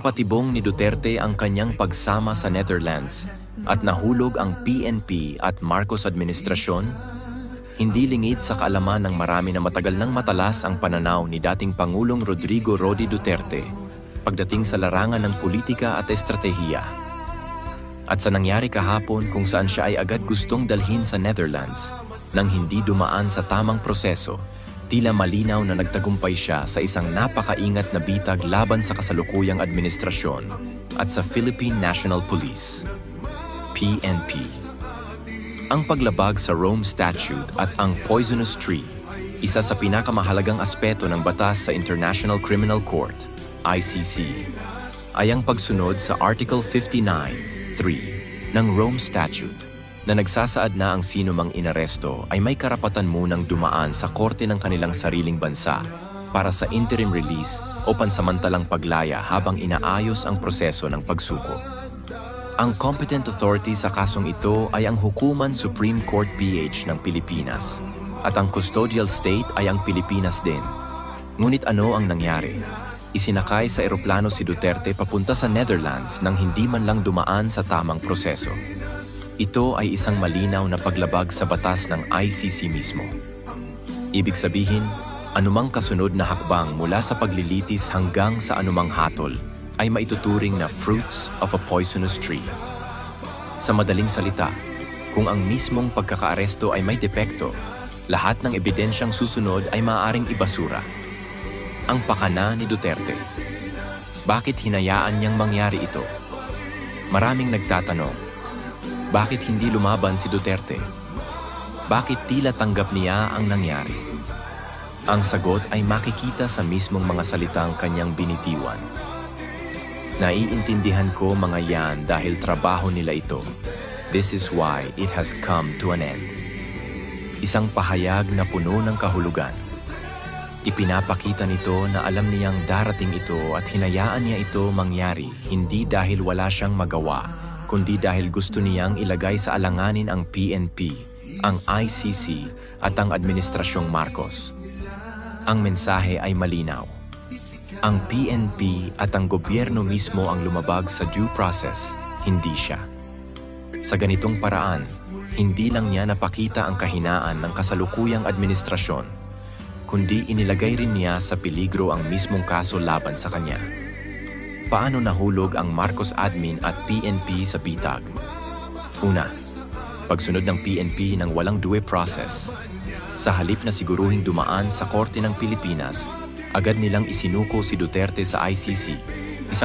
patibong ni Duterte ang kanyang pagsama sa Netherlands at nahulog ang PNP at Marcos administrasyon, hindi lingid sa kaalaman ng marami na matagal nang matalas ang pananaw ni dating Pangulong Rodrigo Rodi Duterte pagdating sa larangan ng politika at estratehiya. At sa nangyari kahapon kung saan siya ay agad gustong dalhin sa Netherlands nang hindi dumaan sa tamang proseso, tila malinaw na nagtagumpay siya sa isang napakaingat na bitag laban sa kasalukuyang administrasyon at sa Philippine National Police, PNP. Ang paglabag sa Rome Statute at ang Poisonous Tree, isa sa pinakamahalagang aspeto ng batas sa International Criminal Court, ICC, ay ang pagsunod sa Article 59.3 ng Rome Statute na nagsasaad na ang sino mang inaresto ay may karapatan munang dumaan sa korte ng kanilang sariling bansa para sa interim release o pansamantalang paglaya habang inaayos ang proseso ng pagsuko. Ang competent authority sa kasong ito ay ang Hukuman Supreme Court PH ng Pilipinas at ang custodial state ay ang Pilipinas din. Ngunit ano ang nangyari? Isinakay sa eroplano si Duterte papunta sa Netherlands nang hindi man lang dumaan sa tamang proseso. Ito ay isang malinaw na paglabag sa batas ng ICC mismo. Ibig sabihin, anumang kasunod na hakbang mula sa paglilitis hanggang sa anumang hatol ay maituturing na fruits of a poisonous tree. Sa madaling salita, kung ang mismong pagkakaaresto ay may depekto, lahat ng ebidensyang susunod ay maaaring ibasura. Ang pakana ni Duterte. Bakit hinayaan niyang mangyari ito? Maraming nagtatanong, bakit hindi lumaban si Duterte? Bakit tila tanggap niya ang nangyari? Ang sagot ay makikita sa mismong mga salitang kanyang binitiwan. Naiintindihan ko mga yan dahil trabaho nila ito. This is why it has come to an end. Isang pahayag na puno ng kahulugan. Ipinapakita nito na alam niyang darating ito at hinayaan niya ito mangyari hindi dahil wala siyang magawa, kundi dahil gusto niyang ilagay sa alanganin ang PNP, ang ICC at ang Administrasyong Marcos. Ang mensahe ay malinaw. Ang PNP at ang gobyerno mismo ang lumabag sa due process, hindi siya. Sa ganitong paraan, hindi lang niya napakita ang kahinaan ng kasalukuyang administrasyon, kundi inilagay rin niya sa peligro ang mismong kaso laban sa kanya. Paano nahulog ang Marcos admin at PNP sa bitag? Una, pagsunod ng PNP ng walang due process. Sa halip na siguruhing dumaan sa korte ng Pilipinas, agad nilang isinuko si Duterte sa ICC, isang